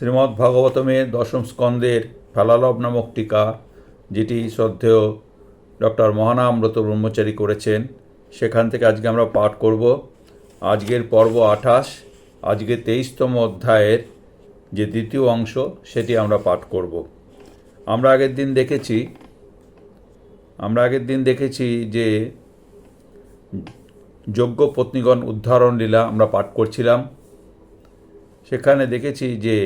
শ্রীমদ্ ভাগবতমের দশম স্কন্দের ফেলালভ নামক টিকা, যেটি শ্রদ্ধেয় ডক্টর মহানামব্রত ব্রহ্মচারী করেছেন, সেখান থেকে আজকে আমরা পাঠ করব। আজকের পর্ব আঠাশ, আজকে তেইশতম অধ্যায়ের যে দ্বিতীয় অংশ, সেটি আমরা পাঠ করব। আমরা আগের দিন দেখেছি, আমরা আগের দিন দেখেছি যে যোগ্য পত্নীগণ উদ্ধারণ লীলা আমরা পাঠ করছিলাম। সেখানে দেখেছি যে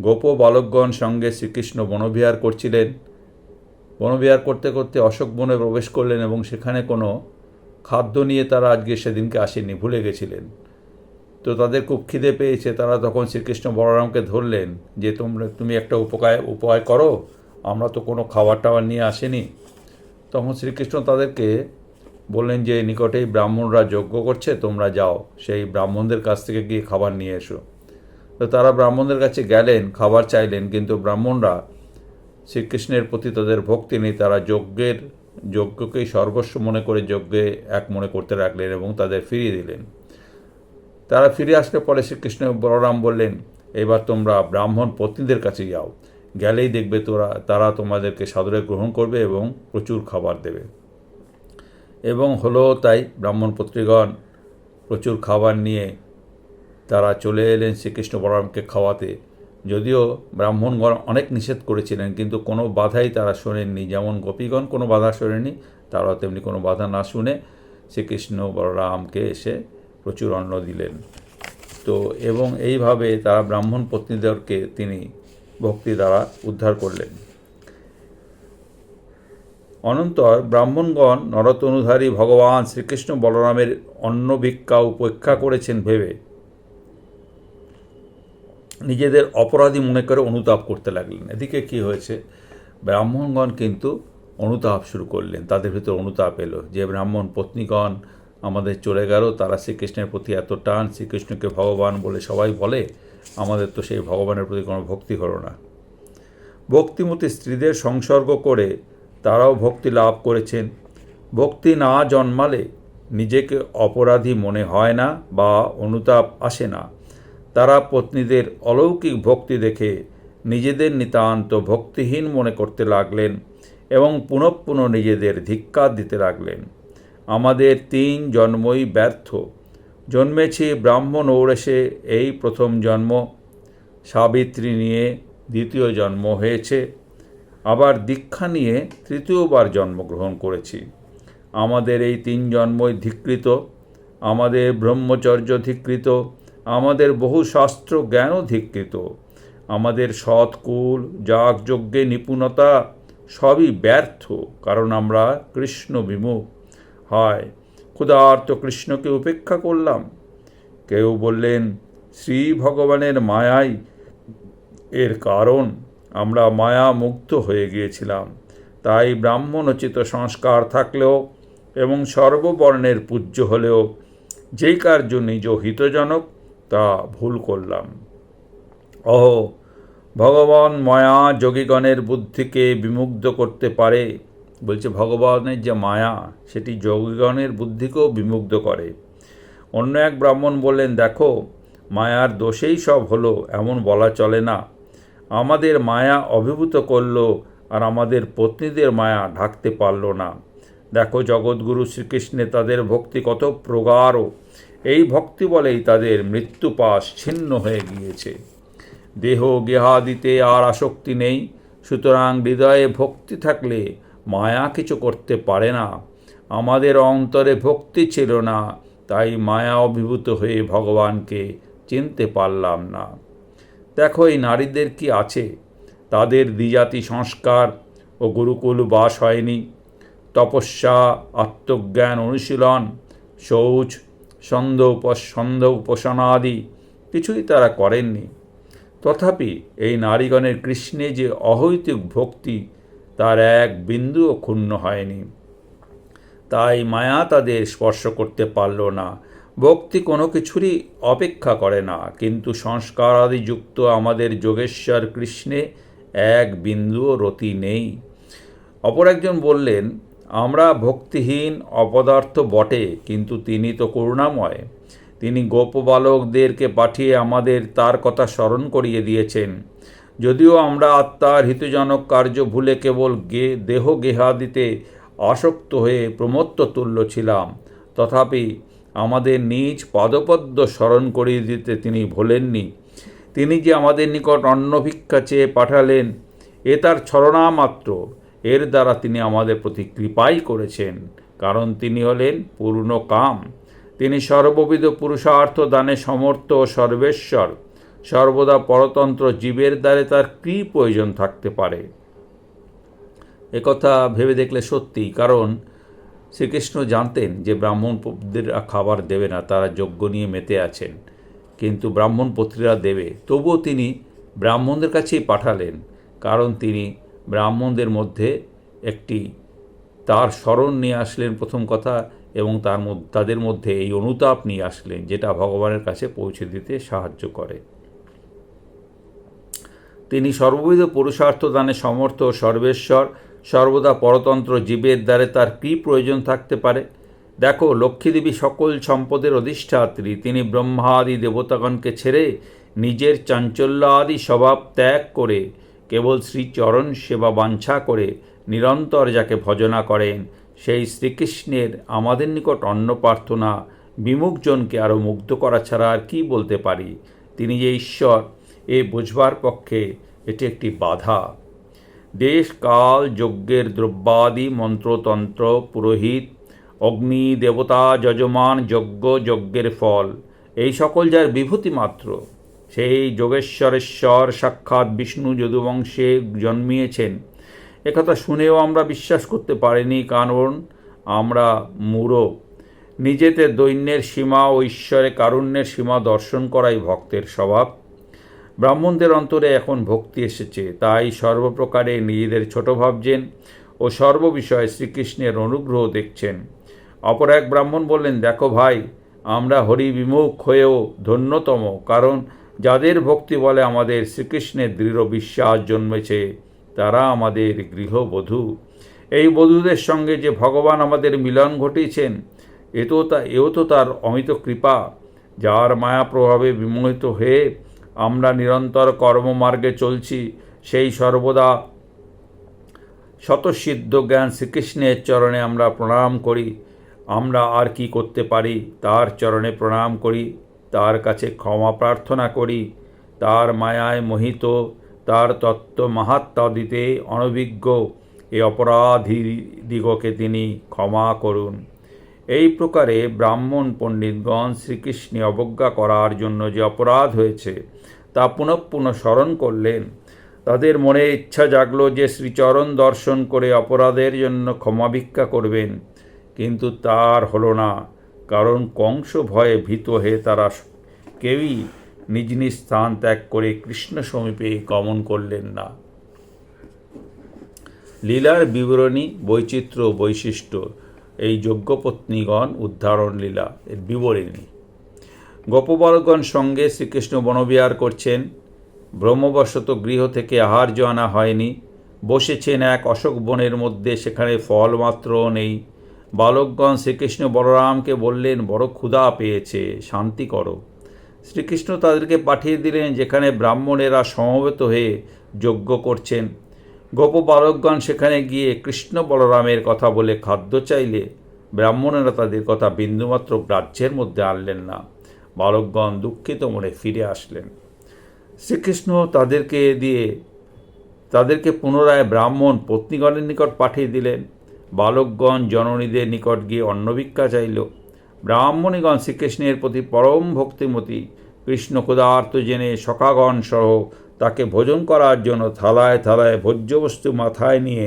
গোপ বালকগণ সঙ্গে শ্রীকৃষ্ণ বনবিহার করছিলেন। বনবিহার করতে করতে অশোক বনে প্রবেশ করলেন এবং সেখানে কোনো খাদ্য নিয়ে তারা আজকে সেদিনকে আসেনি ভুলে গেছিলেন। তো তাদের খুব খিদে পেয়েছে, তারা তখন শ্রীকৃষ্ণ বলরামকে ধরলেন যে, তোমরা, তুমি একটা উপকায় উপায় করো, আমরা তো কোনো খাবার টাবার নিয়ে আসেনি। তখন শ্রীকৃষ্ণ তাদেরকে বললেন যে, নিকটেই ব্রাহ্মণরা যজ্ঞ করছে, তোমরা যাও, সেই ব্রাহ্মণদের কাছ থেকে গিয়ে খাবার নিয়ে এসো। তো তারা ব্রাহ্মণদের কাছে গেলেন, খাবার চাইলেন, কিন্তু ব্রাহ্মণরা শ্রীকৃষ্ণের প্রতি তাদের ভক্তি নেই, তারা যজ্ঞের, যজ্ঞকেই সর্বস্ব মনে করে যজ্ঞে এক মনে করতে রাখলেন এবং তাদের ফিরিয়ে দিলেন। তারা ফিরে আসলে পরে শ্রীকৃষ্ণ বলরাম বললেন, এবার তোমরা ব্রাহ্মণ পত্নীদের কাছে যাও, গেলেই দেখবে তোরা, তারা তোমাদেরকে সাদরে গ্রহণ করবে এবং প্রচুর খাবার দেবে। এবং হলো তাই ব্রাহ্মণ পত্রীগণ প্রচুর খাবার নিয়ে তারা চলে এলেন শ্রীকৃষ্ণ বলরামকে খাওয়াতে। যদিও ব্রাহ্মণগণ অনেক নিষেধ করেছিলেন, কিন্তু কোনো বাধাই তারা শোনেননি। যেমন গোপীগণ কোনো বাধা শোনেনি তারা তেমনি কোনো বাধা না শুনে শ্রীকৃষ্ণ বলরামকে এসে প্রচুর অন্ন দিলেন। তো এবং এইভাবে তারা ব্রাহ্মণ পত্নীদেরকে তিনি ভক্তি দ্বারা উদ্ধার করলেন। অনন্তর ব্রাহ্মণগণ নরতনুধারী ভগবান শ্রীকৃষ্ণ বলরামের অন্ন ভিক্ষা উপেক্ষা করেছেন ভেবে নিজেদের অপরাধী মনে করে অনুতাপ করতে লাগলেন। এদিকে কি হয়েছে? ব্রাহ্মণগণ কিন্তু অনুতাপ শুরু করলেন। তাদের ভিতরে অনুতাপ এলো যে, ব্রাহ্মণ পত্নীগণ, আমাদের চলে গেল। তারা শ্রীকৃষ্ণের প্রতি এত টান, শ্রীকৃষ্ণকে ভগবান বলে সবাই বলে, আমাদের তো সেই ভগবানের প্রতি কোনো ভক্তি হলো না। ভক্তিমতী স্ত্রীদের সংসর্গ করে তারাও ভক্তি লাভ করেছেন। ভক্তি না জন্মালে নিজেকে অপরাধী মনে হয় না বা অনুতাপ আসে না। তারা পত্নীদের অলৌকিক ভক্তি দেখে নিজেদের নিতান্ত ভক্তিহীন মনে করতে লাগলেন এবং পুনঃ পুনঃ নিজেদের ধিক্কার দিতে লাগলেন। আমাদের তিন জন্মই ব্যর্থ। জন্মেছি ব্রাহ্মণ ঔরেসে, এই প্রথম জন্ম। সাবিত্রী নিয়ে দ্বিতীয় জন্ম হয়েছে। আবার দীক্ষা নিয়ে তৃতীয়বার জন্মগ্রহণ করেছি। আমাদের এই তিন জন্মই ধিকৃত। আমাদের ব্রহ্মচর্য ধিকৃত। আমাদের বহু শাস্ত্র জ্ঞান ধিকৃত। আমাদের সৎকুল, যাগযজ্ঞে নিপুণতা সবই ব্যর্থ, কারণ আমরা কৃষ্ণ বিমুখ। হয়, ক্ষুধার্ত কৃষ্ণকে উপেক্ষা করলাম। কেউ বললেন, শ্রী ভগবানের মায়াই এর কারণ। আমরা মায়া মুক্ত হয়ে গিয়েছিলাম। তাই ব্রাহ্মণোচিত সংস্কার থাকলেও এবং সর্ববর্ণের পূজ্য হলেও, যেই কার্য নিজ হিতজনক তা ভুল করলাম। অহ, ভগবান মায়া যোগীগণের বুদ্ধিকে বিমুগ্ধ করতে পারে, বলছে ভগবানের যে মায়া, সেটি যোগীগণের বুদ্ধিকেও বিমুগ্ধ করে। অন্য এক ব্রাহ্মণ বললেন, দেখো, মায়ার দোষেই সব হলো, এমন বলা চলে না। আমাদের মায়া অভিভূত করল, আর আমাদের পত্নীদের মায়া ঢাকতে পারল না। দেখো, জগৎগুরু শ্রীকৃষ্ণে তাদের ভক্তি কত প্রগাঢ়। এই ভক্তি বলেই তাদের মৃত্যুপাশ ছিন্ন হয়ে গিয়েছে। দেহ গেহাদিতে আর আসক্তি নেই, সুতরাং হৃদয়ে ভক্তি থাকলে মায়া কিছু করতে পারে না। আমাদের অন্তরে ভক্তি ছিল না, তাই মায়া অভিভূত হয়ে ভগবানকে চিনতে পারলাম না। দেখো, এই নারীদের কি আছে? তাদের দ্বিজাতি সংস্কার ও গুরুকুল বাস হয়নি। তপস্যা, আত্মজ্ঞান, অনুশীলন, শৌচ সন্দ সন্দ উপাসনা আদি কিছুই তারা করেননি। তথাপি এই নারীগণের কৃষ্ণে যে অহৈতুক ভক্তি, তার এক বিন্দুও ক্ষুণ্ণ হয়নি। তাই মায়া তাদের স্পর্শ করতে পারল না। ভক্তি কোনো কিছুরই অপেক্ষা করে না। কিন্তু সংস্কার আদি যুক্ত আমাদের যোগেশ্বর কৃষ্ণে এক বিন্দুও রতি নেই। অপর একজন বললেন আমরা ভক্তিহীন, অপদার্থ বটে, কিন্তু তিনি তো করুণাময়। তিনি গোপবালকদেরকে পাঠিয়ে আমাদের তার কথা স্মরণ করিয়ে দিয়েছেন। যদিও আমরা আত্মার হিতজনক কার্য ভুলে কেবল গে, দেহ গেহাদিতে আসক্ত হয়ে প্রমত্ত তুল্য ছিলাম, তথাপি আমাদের নিজ পদপদ্ম স্মরণ করিয়ে দিতে তিনি ভোলেননি। তিনি যে আমাদের নিকট অন্ন ভিক্ষা চেয়ে পাঠালেন, এ তার ছলনা মাত্র। এর দ্বারা তিনি আমাদের প্রতি কৃপাই করেছেন, কারণ তিনি হলেন পূর্ণ কাম। তিনি সর্ববিধ পুরুষার্থ দানে সমর্থ ও সর্বেশ্বর। সর্বদা পরতন্ত্র জীবের দ্বারে তার কী প্রয়োজন থাকতে পারে? একথা ভেবে দেখলে সত্যি কারণ শ্রীকৃষ্ণ জানতেন যে ব্রাহ্মণদের খাবার দেবে না, তারা যজ্ঞ নিয়ে মেতে আছেন। কিন্তু ব্রাহ্মণ পত্রীরা দেবে, তবুও তিনি ব্রাহ্মণদের কাছেই পাঠালেন, কারণ তিনি ব্রাহ্মণদের মধ্যে একটি, তার স্মরণ নিয়ে আসলেন প্রথম কথা এবং তার তাদের মধ্যে এই অনুতাপ নিয়ে আসলেন যেটা ভগবানের কাছে পৌঁছে দিতে সাহায্য করে। তিনি সর্ববিধ পুরুষার্থ দানে সমর্থ সর্বেশ্বর, সর্বদা পরতন্ত্র জীবের দ্বারে তার কী প্রয়োজন থাকতে পারে? দেখো, লক্ষ্মীদেবী সকল সম্পদের অধিষ্ঠাত্রী, তিনি ব্রহ্মাদি দেবতাগণকে ছেড়ে নিজের চাঞ্চল্য আদি স্বভাব ত্যাগ করে কেবল শ্রীচরণ সেবা বাঞ্ছা করে নিরন্তর যাকে ভজনা করেন, সেই শ্রীকৃষ্ণের আমাদের নিকট অন্ন প্রার্থনা বিমুখজনকে আরও মুগ্ধ করা ছাড়া আর কী বলতে পারি? তিনি যে ঈশ্বর, এ বুঝবার পক্ষে এটি একটি বাধা। দেশ, কাল, যজ্ঞের দ্রব্যাদি, মন্ত্রতন্ত্র, পুরোহিত, অগ্নি, দেবতা, যজমান, যজ্ঞ, যজ্ঞের ফল, এই সকল যার বিভূতি মাত্র। সেই যোগেশ্বরেশ্বর সাক্ষাৎ বিষ্ণু যদুবংশে জন্মিয়েছেন। একথা শুনেও আমরা বিশ্বাস করতে পারিনি, কারণ আমরা মূঢ়। নিজেতে দৈন্যের সীমা ও ঈশ্বরে কারুণ্যের সীমা দর্শন করাই ভক্তের স্বভাব। ব্রাহ্মণদের অন্তরে এখন ভক্তি এসেছে, তাই সর্বপ্রকারে নিজেদের ছোট ভাবছেন ও সর্ববিষয়ে শ্রীকৃষ্ণের অনুগ্রহ দেখছেন। অপর এক ব্রাহ্মণ বললেন, দেখো ভাই, আমরা হরি বিমুখ হয়েও ধন্যতম, কারণ যাদের ভক্তি বলে আমাদের শ্রীকৃষ্ণের দৃঢ় বিশ্বাস জন্মেছে, তারা আমাদের গৃহবধূ। এই বধূদের সঙ্গে যে ভগবান আমাদের মিলন ঘটিয়েছেন, এ তো তা এও তো তার অমিত কৃপা, যার মায়া প্রভাবে বিমোহিত হয়ে আমরা নিরন্তর কর্মমার্গে চলছি, সেই সর্বদা শতসিদ্ধ জ্ঞান শ্রীকৃষ্ণের চরণে আমরা প্রণাম করি। আমরা আর কি করতে পারি? তার চরণে প্রণাম করি। তার কাছে ক্ষমা প্রার্থনা করি। তার মায়ায় মোহিত, তার তত্ত্ব মাহাত্মা দিতে অনভিজ্ঞ এ অপরাধী দিগকে তিনি ক্ষমা করুন। এই প্রকারে ব্রাহ্মণ পণ্ডিতগণ শ্রীকৃষ্ণে অবজ্ঞা করার জন্য যে অপরাধ হয়েছে, তা পুনঃ পুনঃ স্মরণ করলেন। তাদের মনে ইচ্ছা জাগল যে শ্রীচরণ দর্শন করে অপরাধের জন্য ক্ষমা ভিক্ষা করবেন, কিন্তু তার হলো না। কারণ কংস ভয়ে ভীত হয়ে তারা কেউই নিজ নিজ স্থান ত্যাগ করে কৃষ্ণ সমীপে গমন করলেন না। লীলার বিবরণী, বৈচিত্র্য বৈশিষ্ট্য এই যজ্ঞপত্নীগণ উদ্ধারণ লীলা এর বিবরণী। গোপবালগণ সঙ্গে শ্রীকৃষ্ণ বনবিহার করছেন। ব্রহ্মবশত গৃহ থেকে আহার্য আনা হয়নি। বসেছেন এক অশোক বনের মধ্যে, সেখানে ফল মাত্রও নেই। বালকগণ শ্রীকৃষ্ণ বলরামকে বললেন, বড় ক্ষুধা পেয়েছে, শান্তি করো। শ্রীকৃষ্ণ তাদেরকে পাঠিয়ে দিলেন, যেখানে ব্রাহ্মণেরা সমবেত হয়ে যজ্ঞ করছেন। গোপ বালকগণ সেখানে গিয়ে কৃষ্ণ বলরামের কথা বলে খাদ্য চাইলে, ব্রাহ্মণেরা তাদের কথা বিন্দুমাত্র গ্রাহ্যের মধ্যে আনলেন না। বালকগণ দুঃখিত মনে ফিরে আসলেন। শ্রীকৃষ্ণ তাদেরকে দিয়ে, তাদেরকে পুনরায় ব্রাহ্মণ পত্নীগণের নিকট পাঠিয়ে দিলেন। বালকগণ জননীদের নিকট গিয়ে অন্নভিক্ষা চাইল। ব্রাহ্মণীগণ শ্রীকৃষ্ণের প্রতি পরম ভক্তিমতী। কৃষ্ণ ক্ষুদার্ত জেনে সখাগণ সহ তাকে ভোজন করার জন্য থালায় থালায় ভোজ্যবস্তু মাথায় নিয়ে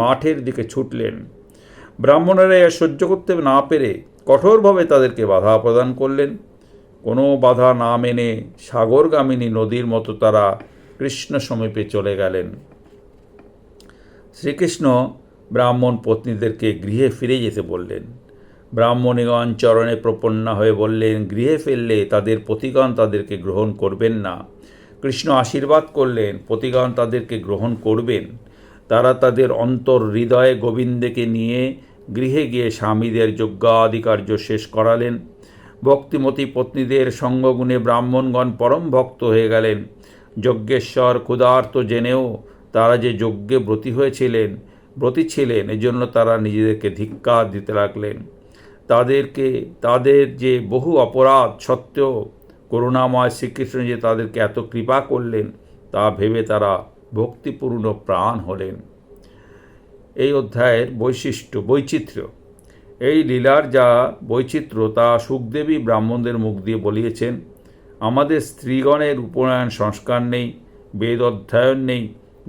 মাঠের দিকে ছুটলেন। ব্রাহ্মণেরা এ সহ্য করতে না পেরে কঠোরভাবে তাদেরকে বাধা প্রদান করলেন। কোনো বাধা না মেনে সাগরগামিনী নদীর মতো তারা কৃষ্ণ সমীপে চলে গেলেন। শ্রীকৃষ্ণ ব্রাহ্মণ পত্নীদেরকে গৃহে ফিরে যেতে বললেন। ব্রাহ্মণীগণ চরণে প্রপন্না হয়ে বললেন, গৃহে ফেললে তাদের পতিগণ তাদেরকে গ্রহণ করবেন না। কৃষ্ণ আশীর্বাদ করলেন, পতিগণ তাদেরকে গ্রহণ করবেন। তারা তাদের অন্তর হৃদয়ে গোবিন্দকে নিয়ে গৃহে গিয়ে স্বামীদের যজ্ঞাধিকার্য শেষ করালেন। ভক্তিমতী পত্নীদের সঙ্গগুণে ব্রাহ্মণগণ পরম ভক্ত হয়ে গেলেন। যজ্ঞেশ্বর ক্ষুধার্ত জেনেও তারা যে যজ্ঞে ব্রতী হয়েছিলেন ব্রতী ছিলেন এজন্য তারা নিজেদেরকে ধিক্কার দিতে লাগলেন। তাদেরকে, তাদের যে বহু অপরাধ সত্ত্বেও করুণাময় শ্রীকৃষ্ণ যে তাদেরকে এত কৃপা করলেন, তা ভেবে তারা ভক্তিপূর্ণ প্রাণ হলেন। এই অধ্যায়ের বৈশিষ্ট্য, বৈচিত্র্য। এই লীলার যা বৈচিত্র্য, তা সুখদেবী ব্রাহ্মণদের মুখ দিয়ে বলিয়েছেন, আমাদের স্ত্রীগণের উপনয়ন সংস্কার নেই, বেদ অধ্যয়ন নেই,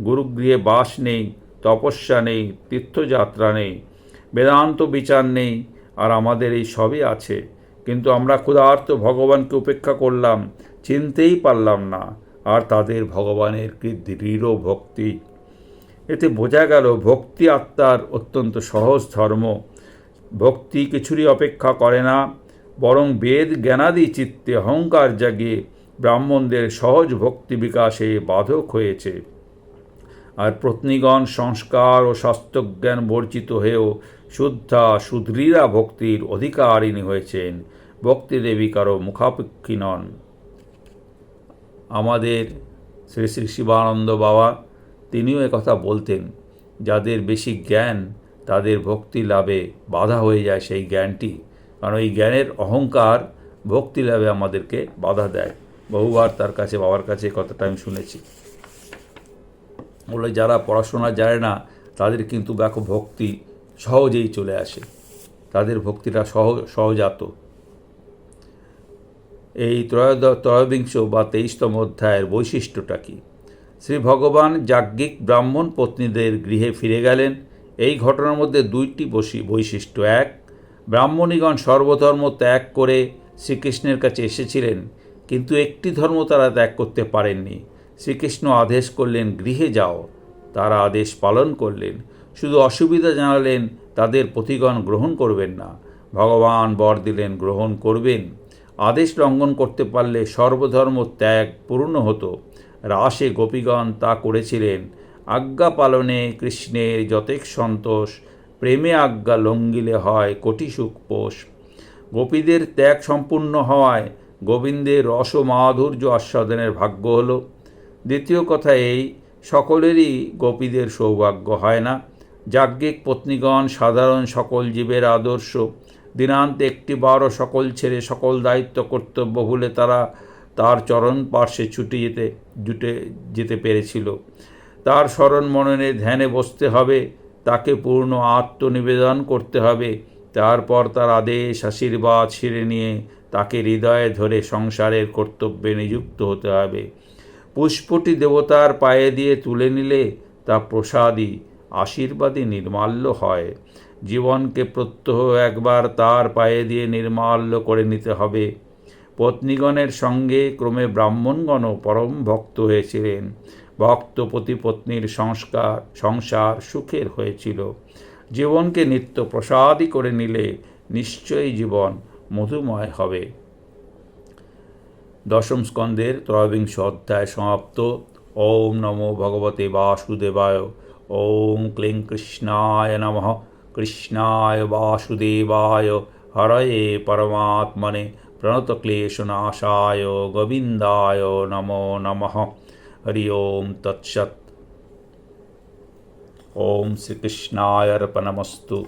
গুরুগৃহে বাস নেই তপস্যা নেই, তীর্থযাত্রা নেই, বেদান্ত বিচার নেই, আর আমাদের এই সবই আছে। কিন্তু আমরা ক্ষুধার্ত ভগবানকে উপেক্ষা করলাম, চিনতেই পারলাম না, আর তাদের ভগবানের কি দৃঢ় ভক্তি। এতে বোঝা গেল, ভক্তি আত্মার অত্যন্ত সহজ ধর্ম। ভক্তি কিছুরই অপেক্ষা করে না, বরং বেদ জ্ঞানাদি চিত্তে, অহংকার জাগিয়ে ব্রাহ্মণদের সহজ ভক্তি বিকাশে বাধক হয়েছে। আর পত্নীগণ সংস্কার ও শাস্ত্রজ্ঞান বর্জিত হয়েও শুদ্ধা সুদৃঢ়া ভক্তির অধিকারিণী হয়েছেন। ভক্তিদেবী কারও মুখাপেক্ষী নন। আমাদের শ্রী শ্রী শিবানন্দ বাবা তিনিও কথা বলতেন, যাদের বেশি জ্ঞান, তাদের ভক্তি লাভে বাধা হয়ে যায় সেই জ্ঞানটি। কারণ এই জ্ঞানের অহংকার ভক্তি লাভে আমাদেরকে বাধা দেয়। বহুবার তার কাছে, বাবার কাছে কথাটা আমি শুনেছি। বলে যারা পড়াশোনা জানে না, তাদের কিন্তু দেখো ভক্তি সহজেই চলে আসে। তাদের ভক্তিটা সহ, সহজাত। এই ত্রয়োদ, ত্রয়োবিংশ বা তেইশতম অধ্যায়ের বৈশিষ্ট্যটা কী? শ্রী ভগবান যাজ্ঞিক ব্রাহ্মণ পত্নীদের গৃহে ফিরে গেলেন। এই ঘটনার মধ্যে দুইটি বৈশিষ্ট্য। এক, ব্রাহ্মণীগণ সর্বধর্ম ত্যাগ করে শ্রীকৃষ্ণের কাছে এসেছিলেন, কিন্তু একটি ধর্ম তারা ত্যাগ করতে পারেননি। শ্রীকৃষ্ণ আদেশ করলেন, গৃহে যাও। তারা আদেশ পালন করলেন। শুধু অসুবিধা জানালেন, তাদের প্রতিগণ গ্রহণ করবেন না। ভগবান বর দিলেন, গ্রহণ করবেন। আদেশ লঙ্ঘন করতে পারলে সর্বধর্ম ত্যাগ পূর্ণ হতো। রাসে গোপীগণ তা করেছিলেন। আজ্ঞা পালনে কৃষ্ণের যতেক সন্তোষ, প্রেমে আজ্ঞা লঙ্গিলে হয় কোটি সুখ পোষ। গোপীদের ত্যাগ সম্পূর্ণ হওয়ায় গোবিন্দের রস মাধুর্য আস্বাদনের ভাগ্য হলো। দ্বিতীয় কথা এই, সকলেরই গোপীদের সৌভাগ্য হয় না। যাজ্ঞিক পত্নীগণ, সাধারণ সকল জীবের আদর্শ। দিনান্তে একটি বারো সকল ছেড়ে সকল দায়িত্ব, কর্তব্য ভুলে তারা তার চরণ পার্শ্বে ছুটে যেতে, জুটে যেতে পেরেছিল। তার স্মরণ মননে ধ্যানে বসতে হবে, তাকে পূর্ণ আত্মনিবেদন করতে হবে। তারপর তার আদেশ, আশীর্বাদ ছিঁড়ে নিয়ে তাকে হৃদয়ে ধরে সংসারের কর্তব্যে নিযুক্ত হতে হবে। পুষ্পটি দেবতার পায়ে দিয়ে তুলে নিলে তা প্রসাদী, আশীর্বাদী নির্মাল্য হয়। জীবনকে প্রত্যহ একবার তার পায়ে দিয়ে নির্মাল্য করে নিতে হবে। পত্নীগণের সঙ্গে ক্রমে ব্রাহ্মণগণও পরম ভক্ত হয়েছিলেন। ভক্ত পতিপত্নীর সংস্কার, সংসার সুখের হয়েছিল। জীবনকে নিত্য প্রসাদী করে নিলে নিশ্চয়ই জীবন মধুময় হবে। দশম স্কন্দের ত্রয়োবিংশ অধ্যায় সমাপ্ত। ওম নমো ভগবতে বাসুদেবায়। ওম ক্লিং কৃষ্ণায় নমঃ। কৃষ্ণায় বাসুদেবায়। হরয়ে পরমাত্মনে প্রণতক্লেশনাশায় গোবিন্দায় নমো নমঃ। হরি ওম তৎসৎ। ওম শ্রীকৃষ্ণায় অর্পণমস্তু।